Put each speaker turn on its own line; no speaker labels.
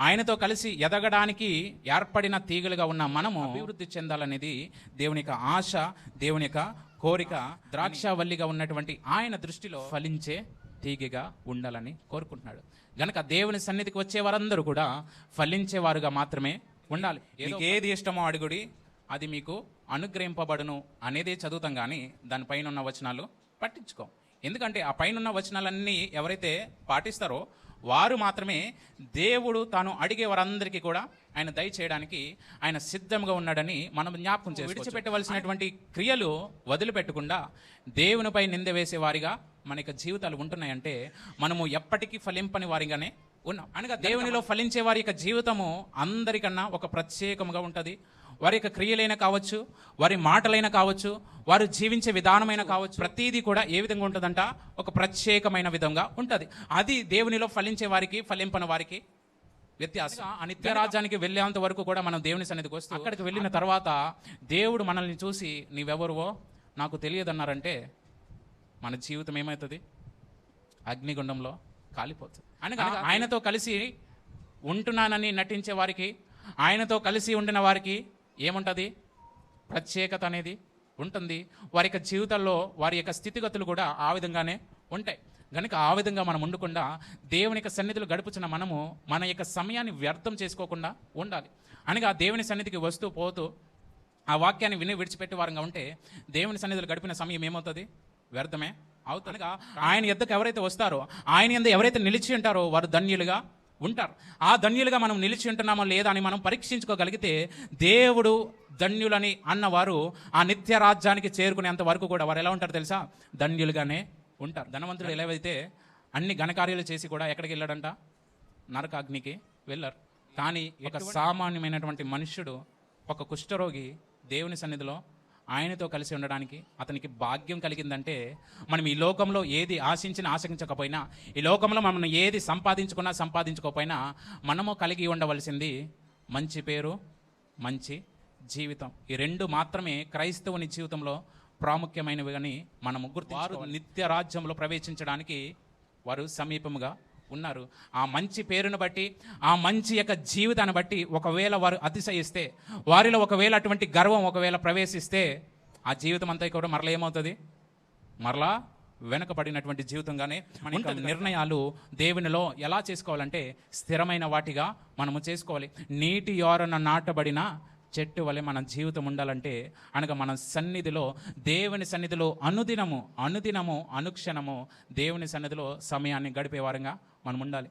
ఆయనతో కలిసి ఎదగడానికి ఏర్పడిన తీగలుగా ఉన్న మనము అభివృద్ధి చెందాలనేది దేవుని యొక్క ఆశ దేవుని యొక్క కోరిక ద్రాక్షవల్లిగా ఉన్నటువంటి ఆయన దృష్టిలో ఫలించే తీగగా ఉండాలని కోరుకుంటున్నాడు. గనక దేవుని సన్నిధికి వచ్చే వారందరూ కూడా ఫలించేవారుగా మాత్రమే ఉండాలి. మీకు ఏది ఇష్టమో అడుగుడి. అది మీకు అనుగ్రహింపబడును అనేది చదువుతాం కానీ దానిపైన ఉన్న వచనాలు పట్టించుకోం. ఎందుకంటే ఆ పైన ఉన్న వచనాలన్నీ ఎవరైతే పాటిస్తారో వారు మాత్రమే దేవుడు తాను అడిగే వారందరికీ కూడా ఆయన దయచేయడానికి ఆయన సిద్ధంగా ఉన్నాడని మనం జ్ఞాపకం చేసి విడిచిపెట్టవలసినటువంటి క్రియలు వదిలిపెట్టకుండా దేవునిపై నింద వేసే వారిగా మన యొక్క జీవితాలు ఉంటున్నాయంటే మనము ఎప్పటికీ ఫలింపని వారిగానే ఉన్నాం. అనగా దేవునిలో ఫలించే వారి యొక్క జీవితము అందరికన్నా ఒక ప్రత్యేకముగా ఉంటుంది. వారి యొక్క క్రియలైన కావచ్చు వారి మాటలైన కావచ్చు వారు జీవించే విధానమైన కావచ్చు ప్రతిదీ కూడా ఏ విధంగా ఉంటుందంట? ఒక ప్రత్యేకమైన విధంగా ఉంటుంది. అది దేవునిలో ఫలించే వారికి ఫలింపని వారికి వ్యత్యాసం. ఆ నిత్య రాజ్యానికి వెళ్ళేంత వరకు కూడా మనం దేవుని సన్నిధికి వస్తూ అక్కడికి వెళ్ళిన తర్వాత దేవుడు మనల్ని చూసి నీవెవరువో? నాకు తెలియదన్నారంటే మన జీవితం ఏమవుతుంది అగ్నిగుండంలో కాలిపోతుంది. అనగా ఆయనతో కలిసి ఉంటున్నానని నటించే వారికి ఆయనతో కలిసి ఉండిన వారికి ఏముంటుంది? ప్రత్యేకత అనేది ఉంటుంది. వారి యొక్క జీవితాల్లో వారి యొక్క స్థితిగతులు కూడా ఆ విధంగానే ఉంటాయి. కనుక ఆ విధంగా మనం ఉండకుండా దేవుని యొక్క సన్నిధిలో గడుపుచున్న మనము మన యొక్క సమయాన్ని వ్యర్థం చేసుకోకుండా ఉండాలి. అనగా దేవుని సన్నిధికి వస్తూ పోతూ ఆ వాక్యాన్ని విని విడిచిపెట్టి వారంగా ఉంటే దేవుని సన్నిధిలో గడిపిన సమయం ఏమవుతుంది? వ్యర్థమే అవుతుంది. ఆయన ఎద్దకు ఎవరైతే వస్తారో ఆయన ఎందు ఎవరైతే నిలిచి ఉంటారో వారు ధన్యులుగా ఉంటారు. ఆ ధన్యులుగా మనం నిలిచి ఉంటున్నామో లేదా అని మనం పరీక్షించుకోగలిగితే దేవుడు ధన్యులని అన్నవారు ఆ నిత్య రాజ్యానికి చేరుకునేంత వరకు కూడా వారు ఎలా ఉంటారు తెలుసా? ధన్యులుగానే ఉంటారు. ధనవంతుడు ఎలాగైతే అన్ని ఘనకార్యాలు చేసి కూడా ఎక్కడికి వెళ్ళాడంట? నరకాగ్నికి వెళ్ళారు. కానీ ఒక సామాన్యమైనటువంటి మనుష్యుడు ఒక కుష్ఠరోగి దేవుని సన్నిధిలో ఆయనతో కలిసి ఉండడానికి అతనికి భాగ్యం కలిగిందంటే మనం ఈ లోకంలో ఏది ఆశించినా ఆశించకపోయినా ఈ లోకంలో మనం ఏది సంపాదించుకున్నా సంపాదించుకోకపోయినా మనము కలిగి ఉండవలసింది మంచి పేరు మంచి జీవితం. ఈ రెండు మాత్రమే క్రైస్తవుని జీవితంలో ప్రాముఖ్యమైనవి అని మనము గుర్తు వారు నిత్య రాజ్యంలో ప్రవేశించడానికి వారు సమీపముగా ఉన్నారు. ఆ మంచి పేరును బట్టి ఆ మంచి యొక్క జీవితాన్ని బట్టి ఒకవేళ వారు అతిశయిస్తే వారిలో ఒకవేళ అటువంటి గర్వం ఒకవేళ ప్రవేశిస్తే ఆ జీవితం అంతా కూడా మరలా ఏమవుతుంది? మరలా వెనకబడినటువంటి జీవితంగానే మన నిర్ణయాలు దేవునిలో ఎలా చేసుకోవాలంటే స్థిరమైన వాటిగా మనము చేసుకోవాలి. నీటి యోరన నాటబడిన చెట్టు వలె మన జీవితం ఉండాలంటే అనగా మన సన్నిధిలో దేవుని సన్నిధిలో అనుదినము అనుదినము అనుక్షణము దేవుని సన్నిధిలో సమయాన్ని గడిపే వారంగా మనం ఉండాలి.